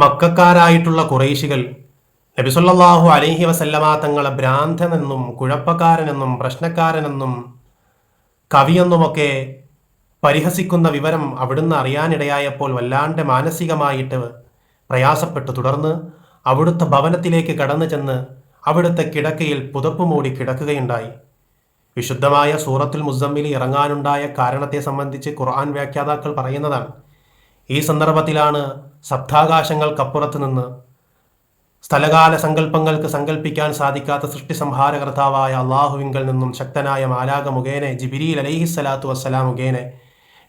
മക്കാരായിട്ടുള്ള കുറേശികൾ നബിസുല്ലാഹു അലൈഹി വസല്ലമ തങ്ങളെ ഭ്രാന്തനെന്നും കുഴപ്പക്കാരനെന്നും പ്രശ്നക്കാരനെന്നും കവിയെന്നുമൊക്കെ പരിഹസിക്കുന്ന വിവരം അവിടുന്ന് അറിയാനിടയായപ്പോൾ വല്ലാണ്ട് മാനസികമായിട്ട് പ്രയാസപ്പെട്ടു. തുടർന്ന് അവിടുത്തെ ഭവനത്തിലേക്ക് കടന്നു ചെന്ന് അവിടുത്തെ കിടക്കയിൽ പുതപ്പ് മൂടി കിടക്കുകയുണ്ടായി. വിശുദ്ധമായ സൂറത്തുൽ മുസമ്മിലി ഇറങ്ങാനുണ്ടായ കാരണത്തെ സംബന്ധിച്ച് ഖുർആൻ വ്യാഖ്യാതാക്കൾ പറയുന്നതാണ്. ഈ സന്ദർഭത്തിലാണ് സപ്താകാശങ്ങൾക്കപ്പുറത്ത് നിന്ന് സ്ഥലകാല സങ്കല്പങ്ങൾക്ക് സങ്കല്പിക്കാൻ സാധിക്കാത്ത സൃഷ്ടി സംഹാരകർത്താവായ അള്ളാഹുവിങ്കൽ നിന്നും ശക്തനായ മാലാക മുഖേനെ ജിബിരിയിൽ അലൈഹി സ്വലാത്തു വസ്സലാം മുഖേനെ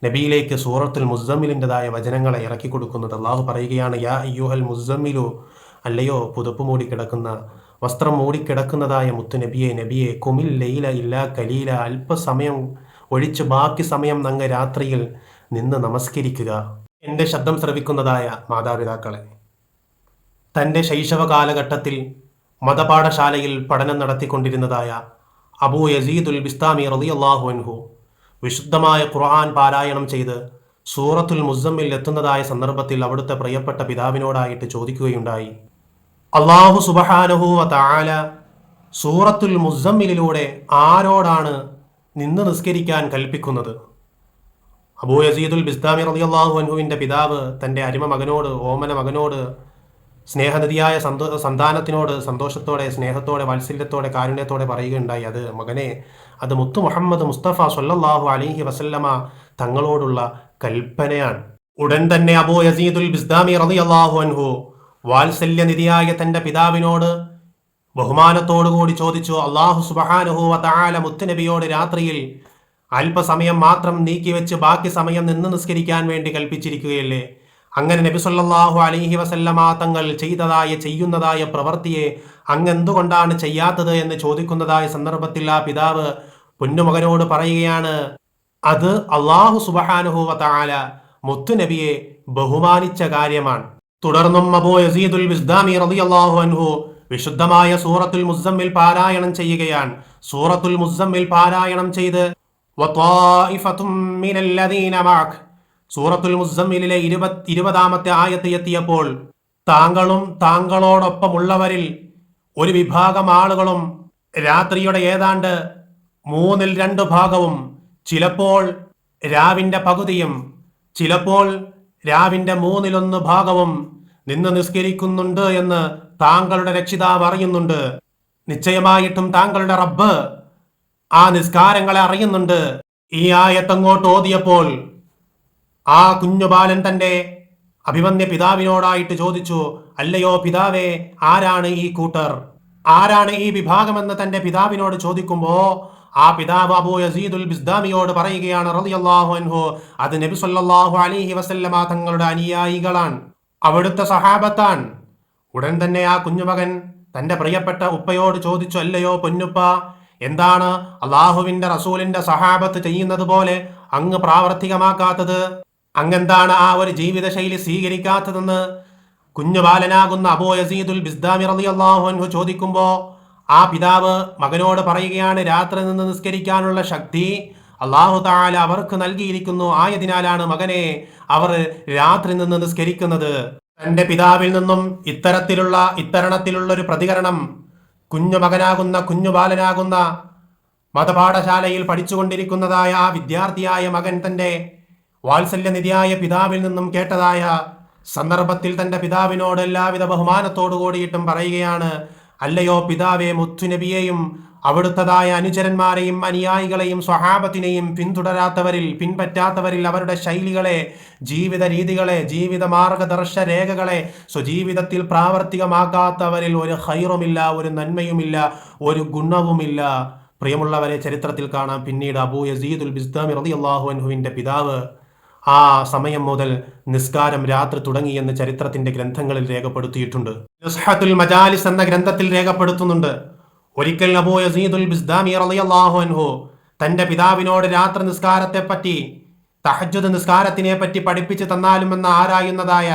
നബിയിലേക്ക് സൂറത്തുൽ മുസമ്മിലിന്റെതായ വചനങ്ങളെ ഇറക്കി കൊടുക്കുന്നത് അള്ളാഹു പറയുകയാണ് യാ അയ്യൂഹൽ മുസമ്മിലു അല്ലയോ പുതപ്പ് മൂടിക്കിടക്കുന്ന വസ്ത്രം മൂടിക്കിടക്കുന്നതായ മുത്തു നബിയെ നബിയെ കുമിൽ ലൈല ഇല്ല കലീല. അല്പസമയം ഒഴിച്ച് ബാക്കി സമയം നങ്ങ രാത്രിയിൽ നിന്ന് നമസ്കരിക്കുക. എന്റെ ശബ്ദം ശ്രവിക്കുന്നതായ മാതാപിതാക്കളെ തന്റെ ശൈശവ കാലഘട്ടത്തിൽ മതപാഠശാലയിൽ പഠനം നടത്തിക്കൊണ്ടിരുന്നതായ അബൂ യസീദുൽ ബിസ്താമി റളിയല്ലാഹു അൻഹു വിശുദ്ധമായ ഖുർആൻ പാരായണം ചെയ്ത് സൂറത്തുൽ മുസമ്മിൽ എത്തുന്നതായ സന്ദർഭത്തിൽ അവിടുത്തെ പ്രിയപ്പെട്ട പിതാവിനോടായിട്ട് ചോദിക്കുകയുണ്ടായി. അള്ളാഹു സുബഹാനഹു താല സൂറത്തുൽ മുസമ്മിലൂടെ ആരോടാണ് നിന്ന് നിസ്കരിക്കാൻ കൽപ്പിക്കുന്നത്? അബൂ യസീദുൽ ബിസ്താമി റളിയല്ലാഹു അൻഹുവിന്റെ പിതാവ് തന്റെ അരിമ മകനോട് ഓമന മകനോട് സ്നേഹനിധിയായ സന്തോ സന്താനത്തിനോട് സന്തോഷത്തോടെ സ്നേഹത്തോടെ വാത്സല്യത്തോടെ കാരുണ്യത്തോടെ പറയുകയുണ്ടായി. അത് മകനെ അത് മുത്തു മുഹമ്മദ് മുസ്തഫ സൊല്ലാഹു അലിഹി വസല്ലമ തങ്ങളോടുള്ള കൽപ്പനയാണ്. ഉടൻ തന്നെ അബൂ യസീദുൽ ബിസ്ദാമി റളിയല്ലാഹു അൻഹു വാത്സല്യനിധിയായ തന്റെ പിതാവിനോട് ബഹുമാനത്തോടുകൂടി ചോദിച്ചു അള്ളാഹു സുബഹാനുഹു വതആല മുത്തുനബിയോട് രാത്രിയിൽ അല്പസമയം മാത്രം നീക്കിവെച്ച് ബാക്കി സമയം നിന്ന് നിസ്കരിക്കാൻ വേണ്ടി കൽപ്പിച്ചിരിക്കുകയല്ലേ? അങ്ങനെ നബി സല്ലല്ലാഹു അലൈഹി വസല്ലമ തങ്ങൾ ചെയ്തതായ ചെയ്യുന്നതായ പ്രവൃത്തിയെ അങ്ങെന്തുകൊണ്ടാണ് ചെയ്യാത്തത് എന്ന് ചോദിക്കുന്നതായ സന്ദർഭത്തിൽ ആ പിതാവ് പൊന്നുമകനോട് പറയുകയാണ് അത് അള്ളാഹു സുബഹാനുഹു വതആല മുത്തുനബിയെ ബഹുമാനിച്ച കാര്യമാണ്. തുടർന്നും അബൂ യസീദുൽ ബിസ്ദാമി റളിയല്ലാഹു അൻഹു വിശുദ്ധമായ സൂറത്തുൽ മുസമ്മിൽ പാരായണം ചെയ്യുകയാണ്. സൂറത്തുൽ മുസമ്മിൽ പാരായണം ചെയ്ത് സൂറത്തുൽ മുസമ്മിലെ ഇരുപത് ഇരുപതാമത്തെ ആയത്ത് എത്തിയപ്പോൾ താങ്കളും താങ്കളോടൊപ്പമുള്ളവരിൽ ഒരു വിഭാഗം ആളുകളും രാത്രിയുടെ ഏതാണ്ട് മൂന്നിൽ രണ്ട് ഭാഗവും ചിലപ്പോൾ രാവിന്റെ പകുതിയും ചിലപ്പോൾ രാവിന്റെ മൂന്നിലൊന്ന് ഭാഗവും നിന്ന് നിസ്കരിക്കുന്നുണ്ട് എന്ന് താങ്കളുടെ രക്ഷിതാവ് അറിയുന്നുണ്ട്. നിശ്ചയമായിട്ടും താങ്കളുടെ റബ്ബ് ആ നിസ്കാരങ്ങളെ അറിയുന്നുണ്ട്. ഈ ആയത്തങ്ങോട്ട് ഓതിയപ്പോൾ ആ കുഞ്ഞുബാലൻ തന്റെ അഭിമന്യ പിതാവിനോടായിട്ട് ചോദിച്ചു അല്ലയോ പിതാവേ ആരാണ് ഈ കൂട്ടർ? ആരാണ് ഈ വിഭാഗമെന്ന് തന്റെ പിതാവിനോട് ചോദിക്കുമ്പോ ആ പിതാവ് അബൂ യസീദുൽ ബിസ്ദാമിയോട് പറയുകയാണ് റളിയല്ലാഹു അൻഹു അത് നബി സല്ലല്ലാഹു അലൈഹി വസല്ലമ തങ്ങളുടെ അനുയായികളാണ്. അവിടുത്തെ സഹാബത്താൻ. ഉടൻ തന്നെ ആ കുഞ്ഞുമകൻ തന്റെ പ്രിയപ്പെട്ട ഉപ്പയോട് ചോദിച്ചു അല്ലയോ പൊന്നുപ്പ എന്താണ് അള്ളാഹുവിന്റെ റസൂലിന്റെ സഹാബത്ത് ചെയ്യുന്നത് പോലെ അങ്ങ് പ്രാവർത്തികമാക്കാത്തത്? അങ്ങെന്താണ് ആ ഒരു ജീവിതശൈലി സ്വീകരിക്കാത്തതെന്ന്? കുഞ്ഞു ബാലനാകുന്ന അബോ യസീദുൽ ബിസ്ദാമി റളിയല്ലാഹു അൻഹു ചോദിക്കുമ്പോൾ ആ പിതാവ് മകനോട് പറയുകയാണ് രാത്രി നിന്ന് നിസ്കരിക്കാനുള്ള ശക്തി അള്ളാഹു താല അവർക്ക് നൽകിയിരിക്കുന്നു. ആയതിനാലാണ് മകനെ അവർ രാത്രി നിന്ന് നിസ്കരിക്കുന്നത്. തന്റെ പിതാവിൽ നിന്നും ഇത്തരത്തിലുള്ള ഇത്തരണത്തിലുള്ള ഒരു പ്രതികരണം കുഞ്ഞു മകനാകുന്ന കുഞ്ഞു ബാലനാകുന്ന മതപാഠശാലയിൽ പഠിച്ചുകൊണ്ടിരിക്കുന്നതായ ആ വിദ്യാർത്ഥിയായ മകൻ തന്റെ വാത്സല്യനിധിയായ പിതാവിൽ നിന്നും കേട്ടതായ സന്ദർഭത്തിൽ തന്റെ പിതാവിനോട് എല്ലാവിധ ബഹുമാനത്തോടു കൂടിയിട്ടും പറയുകയാണ് അല്ലയോ പിതാവെ മുത്തുനബിയെയും അവിടുത്തതായ അനുചരന്മാരെയും അനുയായികളെയും സ്വഹാബത്തിനെയും പിന്തുടരാത്തവരിൽ പിൻപറ്റാത്തവരിൽ അവരുടെ ശൈലികളെ ജീവിത രീതികളെ ജീവിത മാർഗദർശ രേഖകളെ സ്വജീവിതത്തിൽ പ്രാവർത്തികമാക്കാത്തവരിൽ ഒരു ഹൈറുമില്ല ഒരു നന്മയുമില്ല ഒരു ഗുണവുമില്ല. പ്രിയമുള്ളവരെ ചരിത്രത്തിൽ കാണാം പിന്നീട് അബൂ യസീദുൽ ബിസ്ദാമി റളിയല്ലാഹു അൻഹുവിന്റെ പിതാവ്. ആ സമയം മുതൽ നിസ്കാരം രാത്രി തുടങ്ങിയെന്ന് ചരിത്രത്തിന്റെ ഗ്രന്ഥങ്ങളിൽ രേഖപ്പെടുത്തിയിട്ടുണ്ട്. മജാലിസ് എന്ന ഗ്രന്ഥത്തിൽ രേഖപ്പെടുത്തുന്നുണ്ട്. ഒരിക്കൽ അബൂ യസീദുൽ ബിസ്ദാമി റളിയല്ലാഹു അൻഹു തന്റെ പിതാവിനോട് രാത്രി നിസ്കാരത്തെ പറ്റി തഹജുദ് നിസ്കാരത്തിനെ പറ്റി പഠിപ്പിച്ചു തന്നാലുമെന്ന് ആരായുന്നതായ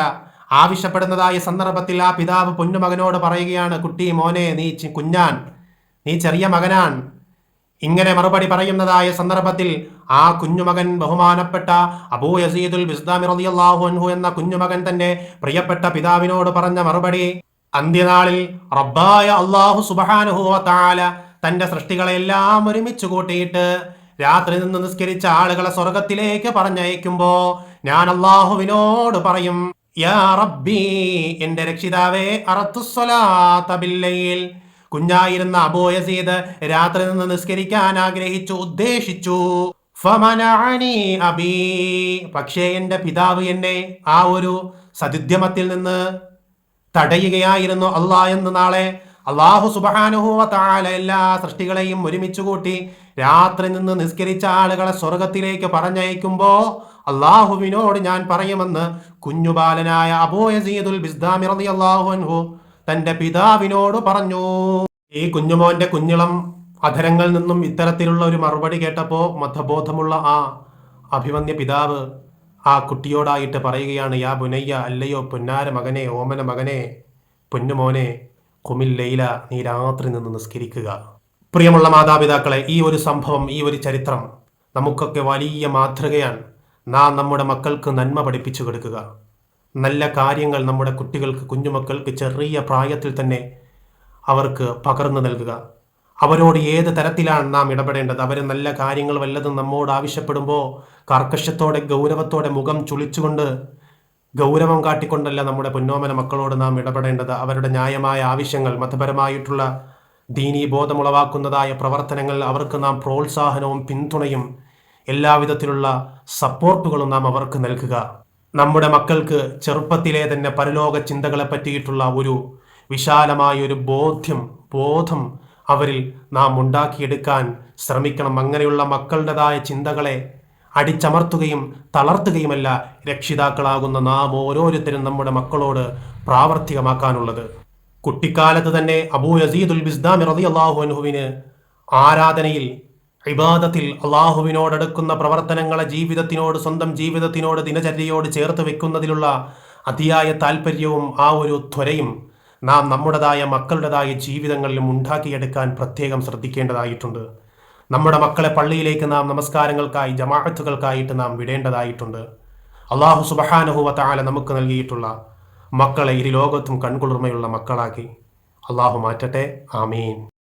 ആവശ്യപ്പെടുന്നതായ സന്ദർഭത്തിൽ ആ പിതാവ് പൊന്നുമകനോട് പറയുകയാണ് കുട്ടി മോനെ നീ കുഞ്ഞാൻ നീ ചെറിയ മകനാൻ ഇങ്ങനെ മറുപടി പറയുന്നതായ സന്ദർഭത്തിൽ ആ കുഞ്ഞുമകൻ ബഹുമാനപ്പെട്ട അബൂ യസീദുൽ ബിസ്ദാമി റളിയല്ലാഹു അൻഹു എന്ന കുഞ്ഞുമകൻ തന്റെ പ്രിയപ്പെട്ട പിതാവിനോട് പറഞ്ഞ മറുപടി അന്ത്യനാളിൽ റബ്ബായ അള്ളാഹു സുബ്ഹാനഹു താല തന്റെ സൃഷ്ടികളെല്ലാം ഒരുമിച്ച് കൂട്ടിയിട്ട് രാത്രി നിന്ന് നിസ്കരിച്ച ആളുകളെ സ്വർഗത്തിലേക്ക് പറഞ്ഞയക്കുമ്പോ ഞാൻ അള്ളാഹുവിനോട് പറയും യാ റബ്ബി എന്റെ രക്ഷിതാവേ അറത്തുസ്വലാ ബില്ലയിൽ കുഞ്ഞായിരുന്ന അബോയസീദ് രാത്രി നിന്ന് നിസ്കരിക്കാൻ ആഗ്രഹിച്ചു ഉദ്ദേശിച്ചു. പക്ഷേ എന്റെ പിതാവ് എന്നെ ആ ഒരു സതിദ്യമത്തിൽ നിന്ന് തടയുകയായിരുന്നു അള്ളാ എന്ന് നാളെ അള്ളാഹു സുബാനുഹുവ എല്ലാ സൃഷ്ടികളെയും ഒരുമിച്ച് കൂട്ടി രാത്രി നിന്ന് നിസ്കരിച്ച ആളുകളെ സ്വർഗത്തിലേക്ക് പറഞ്ഞയക്കുമ്പോ അള്ളാഹുവിനോട് ഞാൻ പറയുമെന്ന് കുഞ്ഞുബാലനായ അബോയസീദുൽ ബിസ്ദാമി റളിയല്ലാഹു അൻഹു തന്റെ പിതാവിനോട് പറഞ്ഞു. ഈ കുഞ്ഞുമോന്റെ കുഞ്ഞിളം അധരങ്ങളിൽ നിന്നും ഇത്തരത്തിലുള്ള ഒരു മറുപടി കേട്ടപ്പോ മതബോധമുള്ള ആ അഭിമന്യ പിതാവ് ആ കുട്ടിയോടായിട്ട് പറയുകയാണ് യാ ബുനയ്യ അല്ലയോ പുന്നാര മകനെ ഓമന മകനെ പൊന്നുമോനെ കുമിൽ ലൈല നീ രാത്രി നിന്ന് നിസ്കരിക്കുക. പ്രിയമുള്ള മാതാപിതാക്കളെ ഈ ഒരു സംഭവം ഈ ഒരു ചരിത്രം നമുക്കൊക്കെ വലിയ മാതൃകയാണ്. നാം നമ്മുടെ മക്കൾക്ക് നന്മ പഠിപ്പിച്ചു കൊടുക്കുക. നല്ല കാര്യങ്ങൾ നമ്മുടെ കുട്ടികൾക്ക് കുഞ്ഞുമക്കൾക്ക് ചെറിയ പ്രായത്തിൽ തന്നെ അവർക്ക് പകർന്നു നൽകുക. അവരോട് ഏത് തരത്തിലാണ് നാം ഇടപെടേണ്ടത്? അവർ നല്ല കാര്യങ്ങൾ വല്ലതും നമ്മോട് ആവശ്യപ്പെടുമ്പോൾ കർക്കശത്തോടെ ഗൗരവത്തോടെ മുഖം ചുളിച്ചുകൊണ്ട് ഗൗരവം കാട്ടിക്കൊണ്ടല്ല നമ്മുടെ പൊന്നോമന മക്കളോട് നാം ഇടപെടേണ്ടത്. അവരുടെ ന്യായമായ ആവശ്യങ്ങൾ മതപരമായിട്ടുള്ള ദീനീ ബോധമുളവാക്കുന്നതായ പ്രവർത്തനങ്ങൾ അവർക്ക് നാം പ്രോത്സാഹനവും പിന്തുണയും എല്ലാവിധത്തിലുള്ള സപ്പോർട്ടുകളും നാം അവർക്ക് നൽകുക. നമ്മുടെ മക്കൾക്ക് ചെറുപ്പത്തിലെ തന്നെ പരലോക ചിന്തകളെ പറ്റിയിട്ടുള്ള ഒരു വിശാലമായ ഒരു ബോധ്യം ബോധം അവരിൽ നാം ഉണ്ടാക്കിയെടുക്കാൻ ശ്രമിക്കണം. അങ്ങനെയുള്ള മക്കളുടേതായ ചിന്തകളെ അടിച്ചമർത്തുകയും തളർത്തുകയുമല്ല രക്ഷിതാക്കളാകുന്ന നാം ഓരോരുത്തരും നമ്മുടെ മക്കളോട് പ്രാവർത്തികമാക്കാനുള്ളത്. കുട്ടിക്കാലത്ത് തന്നെ അബൂ യസീദുൽ ബിസ്ദാം അള്ളാഹു അനുഹുവിന് ആരാധനയിൽ ഇബാദത്തിൽ അള്ളാഹുവിനോടടുക്കുന്ന പ്രവർത്തനങ്ങളെ ജീവിതത്തിനോട് സ്വന്തം ജീവിതത്തിനോട് ദിനചര്യയോട് ചേർത്ത് വെക്കുന്നതിലുള്ള അതിയായ താല്പര്യവും ആ ഒരു ത്വരയും നാം നമ്മുടേതായ മക്കളുടേതായ ജീവിതങ്ങളിലും ഉണ്ടാക്കിയെടുക്കാൻ പ്രത്യേകം ശ്രദ്ധിക്കേണ്ടതായിട്ടുണ്ട്. നമ്മുടെ മക്കളെ പള്ളിയിലേക്ക് നാം നമസ്കാരങ്ങൾക്കായി ജമാഅത്തുകൾക്കായിട്ട് നാം വിടേണ്ടതായിട്ടുണ്ട്. അള്ളാഹു സുബഹാനഹുവ നമുക്ക് നൽകിയിട്ടുള്ള മക്കളെ ഇരു ലോകത്തും കൺകുളിർമയുള്ള മക്കളാക്കി. അള്ളാഹു മാറ്റട്ടെ. ആമീൻ.